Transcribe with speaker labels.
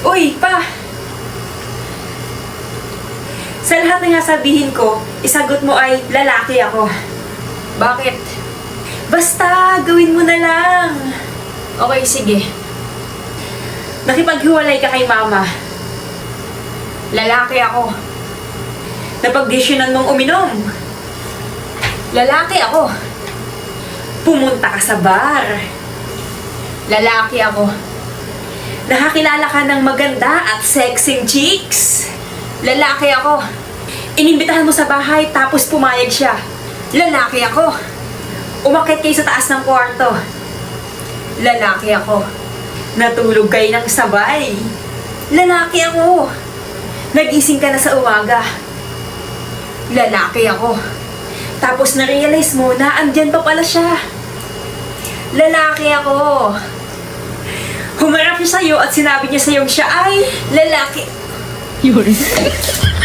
Speaker 1: Uy, pa! Sa lahat ng sabihin ko, isagot mo ay lalaki ako.
Speaker 2: Bakit?
Speaker 1: Basta, gawin mo na lang.
Speaker 2: Okay, sige.
Speaker 1: Nakipaghiwalay ka kay mama.
Speaker 2: Lalaki ako.
Speaker 1: Napagdesyonan mong uminom.
Speaker 2: Lalaki ako.
Speaker 1: Pumunta ka sa bar.
Speaker 2: Lalaki ako.
Speaker 1: Nakakilala ka ng maganda at sexing chicks.
Speaker 2: Lalaki ako.
Speaker 1: Inimbitahan mo sa bahay tapos pumayag siya.
Speaker 2: Lalaki ako.
Speaker 1: Umakit kayo sa taas ng kwarto.
Speaker 2: Lalaki ako.
Speaker 1: Natulog kayo ng sabay. Lalaki ako. Nagising ka na sa umaga.
Speaker 2: Lalaki ako.
Speaker 1: Tapos na-realize mo na andyan pa pala siya.
Speaker 2: Lalaki ako.
Speaker 1: Humarap siya sa'yo at sinabi niya sa'yo siya ay
Speaker 2: Lalaki.
Speaker 3: Yun.